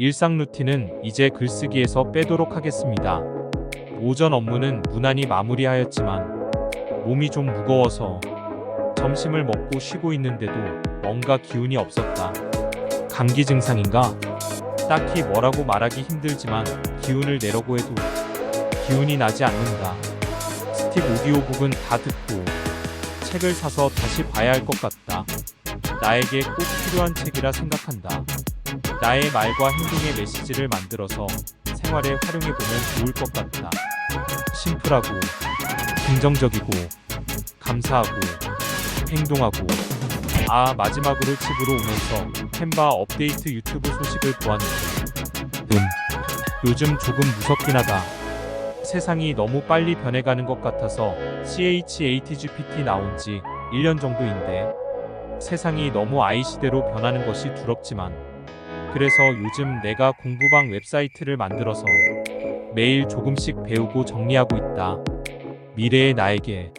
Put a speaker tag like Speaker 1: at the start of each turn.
Speaker 1: 일상 루틴은 이제 글쓰기에서 빼도록 하겠습니다. 오전 업무는 무난히 마무리하였지만 몸이 좀 무거워서 점심을 먹고 쉬고 있는데도 뭔가 기운이 없었다. 감기 증상인가? 딱히 뭐라고 말하기 힘들지만 기운을 내려고 해도 기운이 나지 않는다. 스틱 오디오북은 다 듣고 책을 사서 다시 봐야 할 것 같다. 나에게 꼭 필요한 책이라 생각한다. 나의 말과 행동의 메시지를 만들어서 생활에 활용해 보면 좋을 것 같다. 심플하고 긍정적이고 감사하고 행동하고 아 마지막으로 집으로 오면서 캔바 업데이트 유튜브 소식을 보았는데 음 요즘 조금 무섭긴 하다. 세상이 너무 빨리 변해가는 것 같아서 ChatGPT 나온 지 1년 정도인데 세상이 너무 아이 시대로 변하는 것이 두렵지만 그래서 요즘 내가 공부방 웹사이트를 만들어서 매일 조금씩 배우고 정리하고 있다. 미래의 나에게